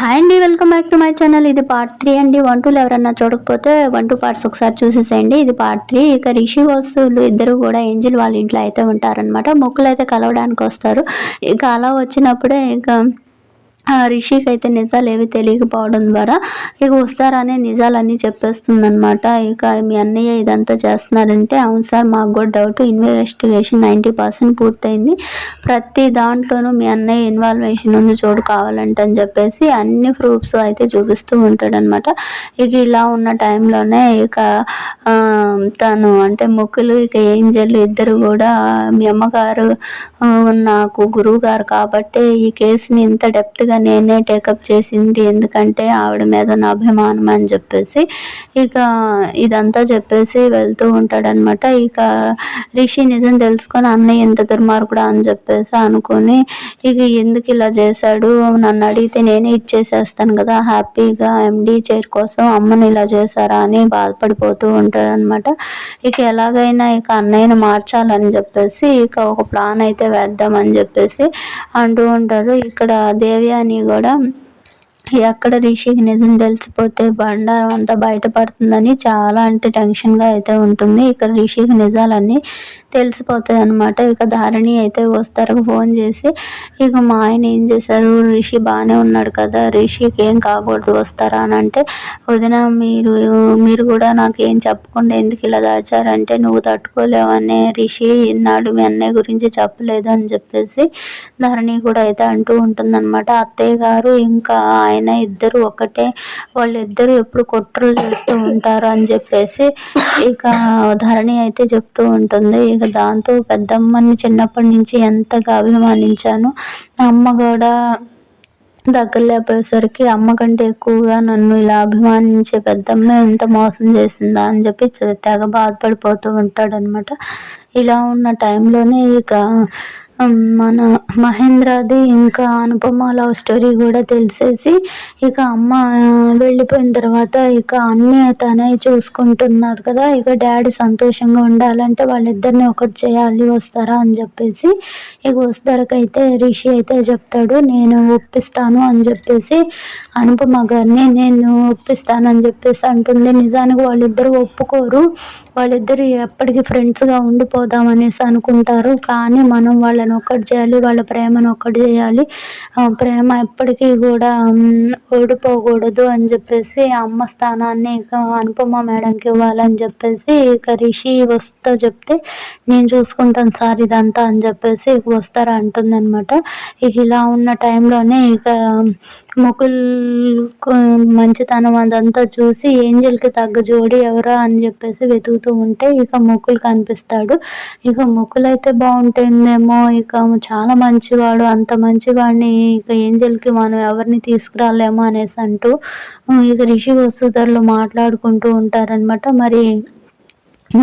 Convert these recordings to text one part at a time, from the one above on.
Hi అండి welcome back to my channel ఇది part three అండి. వన్ టూలు ఎవరన్నా చూడకపోతే వన్ టూ పార్ట్స్ ఒకసారి చూసేసేయండి. ఇది పార్ట్ త్రీ ఇక రిషి వస్తువులు ఇద్దరు కూడా ఏంజిల్ వాళ్ళ ఇంట్లో అయితే ఉంటారనమాట మొక్కులు అయితే కలవడానికి వస్తారు. ఇక అలా వచ్చినప్పుడే ఇక రిషికి అయితే నిజాలు ఏవి తెలియకపోవడం ద్వారా ఇక వస్తారనే నిజాలన్నీ చెప్పేస్తుందనమాట ఇక మీ అన్నయ్య ఇదంతా చేస్తున్నారంటే అవును సార్ మాకు కూడా డౌట్. ఇన్వెస్టిగేషన్ నైంటీ పర్సెంట్ పూర్తయింది. ప్రతి దాంట్లోనూ మీ అన్నయ్య ఇన్వాల్వేషన్ ఉంది చూడు కావాలంటే అని చెప్పేసి అన్ని ప్రూఫ్స్ అయితే చూపిస్తూ ఉంటాడనమాట ఇక ఇలా ఉన్న టైంలోనే ఇక తను అంటే మొక్కులు ఇక ఏంజల్ ఇద్దరు కూడా మీ అమ్మగారు నాకు గురువు గారు కాబట్టి ఈ కేసుని ఇంత డెప్త్గా నేనే టేకప్ చేసింది. ఎందుకంటే ఆవిడ మీద నా అభిమానం అని చెప్పేసి ఇక ఇదంతా చెప్పేసి వెళ్తూ ఉంటాడనమాట ఇక రిషి నిజం తెలుసుకొని అన్నయ్య ఎంత దుర్మార్గుడా అని చెప్పేసి అనుకొని ఇక ఎందుకు ఇలా చేశాడు? నన్ను అడిగితే నేనే ఇచ్చేసేస్తాను కదా హ్యాపీగా ఎండి చైర్ కోసం అమ్మని ఇలా చేశారా అని బాధపడిపోతూ ఉంటాడనమాట ఇక ఎలాగైనా ఇక అన్నయ్యని మార్చాలని చెప్పేసి ఇక ఒక ప్లాన్ అయితే వేద్దామని చెప్పేసి అంటూ ఉంటాడు. ఇక్కడ దేవి అని కూడా ఎక్కడ రిషికి నిజం తెలిసిపోతే బండారం అంతా బయటపడుతుందని చాలా అంటే టెన్షన్గా అయితే ఉంటుంది. ఇక్కడ రిషికి నిజాలన్నీ తెలిసిపోతాయి అనమాట ఇక ధారణి అయితే వస్తారు ఫోన్ చేసి ఇక మా ఆయన ఏం చేశారు? రిషి బాగానే ఉన్నాడు కదా రిషికి ఏం కాకూడదు వస్తారా అని అంటే వదిన మీరు మీరు కూడా నాకు ఏం చెప్పకుండా ఎందుకు ఇలా దాచారంటే నువ్వు తట్టుకోలేవనే రిషి నాడు మీ అన్నయ్య గురించి చెప్పలేదు అని చెప్పేసి ధరణి కూడా అయితే అంటూ ఉంటుందన్నమాట. అత్తయ్య గారు ఇంకా ఆయన ఇద్దరు ఒకటే. వాళ్ళిద్దరూ ఎప్పుడు కుట్రలు చేస్తూ ఉంటారు అని చెప్పేసి ఇక ధరణి అయితే చెప్తూ ఉంటుంది. ఇక దాంతో పెద్దమ్మని చిన్నప్పటి నుంచి ఎంతగా అభిమానించాను. అమ్మ కూడా దగ్గర లేకపోయేసరికి అమ్మ కంటే ఎక్కువగా నన్ను ఇలా అభిమానించే పెద్దమ్మ ఎంత మోసం చేసిందా అని చెప్పి తెగ బాధపడిపోతూ ఉంటాడనమాట ఇలా ఉన్న టైంలోనే ఇక మన మహేంద్రది ఇంకా అనుపమ లవ్ స్టోరీ కూడా తెలిసేసి ఇక అమ్మ వెళ్ళిపోయిన తర్వాత ఇక అన్నీ తనే చూసుకుంటున్నారు కదా. ఇక డాడీ సంతోషంగా ఉండాలంటే వాళ్ళిద్దరిని ఒకటి చేయాలి వస్తారా అని చెప్పేసి ఇక వస్తారకైతే రిషి అయితే చెప్తాడు నేను ఒప్పిస్తాను అని చెప్పేసి అనుపమ గారిని నేను ఒప్పిస్తాను అని చెప్పేసి అంటుంది. నిజానికి వాళ్ళిద్దరు ఒప్పుకోరు. వాళ్ళిద్దరు ఎప్పటికీ ఫ్రెండ్స్గా ఉండిపోదాం అనేసి అనుకుంటారు. కానీ మనం వాళ్ళ వాళ్ళని ఒక్కటి చేయాలి వాళ్ళ ప్రేమను ఒక్కటి చేయాలి. ప్రేమ ఎప్పటికీ కూడా ఓడిపోకూడదు అని చెప్పేసి అమ్మ స్థానాన్ని ఇక అనుపమ మేడంకి ఇవ్వాలని చెప్పేసి ఇక రిషి వస్తా చెప్తే నేను చూసుకుంటాను సార్ ఇదంతా అని చెప్పేసి వస్తారా అంటుందన్నమాట. ఇక ఇలా ఉన్న టైంలోనే ఇక ముకుల్ మంచితనం అదంతా చూసి ఏంజల్కి తగ్గ జోడి ఎవరా అని చెప్పేసి వెతుకుతూ ఉంటే ఇక ముకుల్ కనిపిస్తాడు. ఇక ముకుల్ అయితే బాగుంటుందేమో ఇక చాలా మంచివాడు అంత మంచివాడిని ఇక ఏంజల్కి మనం ఎవరిని తీసుకురాలేమో అనేసి అంటూ ఇక రిషి వసుధరలు మాట్లాడుకుంటూ ఉంటారనమాట మరి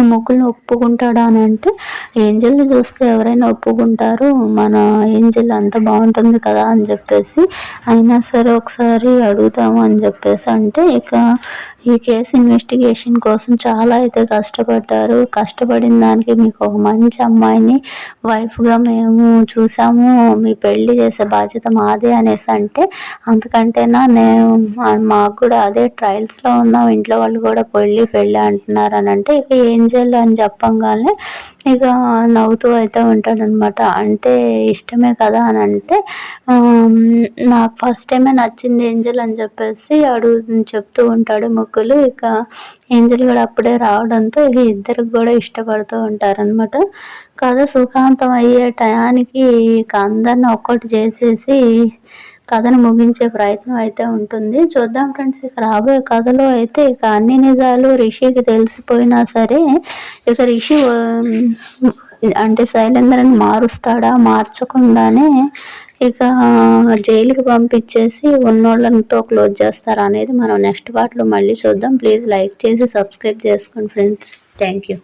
మొక్కుల్ని ఒప్పుకుంటాడా అని అంటే ఏంజల్ని చూస్తే ఎవరైనా ఒప్పుకుంటారు మన ఏంజల్ అంత బాగుంటుంది కదా అని చెప్పేసి అయినా సరే ఒకసారి అడుగుతాము అని చెప్పేసి అంటే ఇక ఈ కేసు ఇన్వెస్టిగేషన్ కోసం చాలా అయితే కష్టపడ్డారు. కష్టపడిన దానికి మీకు ఒక మంచి అమ్మాయిని వైఫ్గా మేము చూసాము. మీ పెళ్ళి చేసే బాధ్యత మాదే అనేసి అంటే అంతకంటేనా నేను మాకు కూడా అదే ట్రయల్స్లో ఉన్నాం. ఇంట్లో వాళ్ళు కూడా పెళ్ళి పెళ్ళి అంటున్నారు అని అంటే ఇక ఏంజల్ అని చెప్పంగానే ఇక నవ్వుతూ అయితే ఉంటాడనమాట అంటే ఇష్టమే కదా అని అంటే నాకు ఫస్ట్ టైమే నచ్చింది ఏంజల్ అని చెప్పేసి అడుగు చెప్తూ ఉంటాడు ముగ్గులు ఇక ఏంజల్ కూడా అప్పుడే రావడంతో ఇక ఇద్దరికి కూడా ఇష్టపడుతూ ఉంటారనమాట కథ సుఖాంతం అయ్యే టయానికి ఇక అందరిని ఒక్కటి చేసేసి కథను ముగించే ప్రయత్నం అయితే ఉంటుంది. చూద్దాం ఫ్రెండ్స్ ఇక రాబోయే కథలో అయితే ఇక అన్ని నిజాలు రిషికి తెలిసిపోయినా సరే ఇక రిషి అంటే శైలేంద్రని మారుస్తాడా మార్చకుండానే ఇక జైలుకి పంపించేసి ఉన్నోళ్ళతో క్లోజ్ చేస్తారా అనేది మనం నెక్స్ట్ పార్ట్లో మళ్ళీ చూద్దాం. ప్లీజ్ లైక్ చేసి సబ్స్క్రైబ్ చేసుకోండి ఫ్రెండ్స్. Thank you.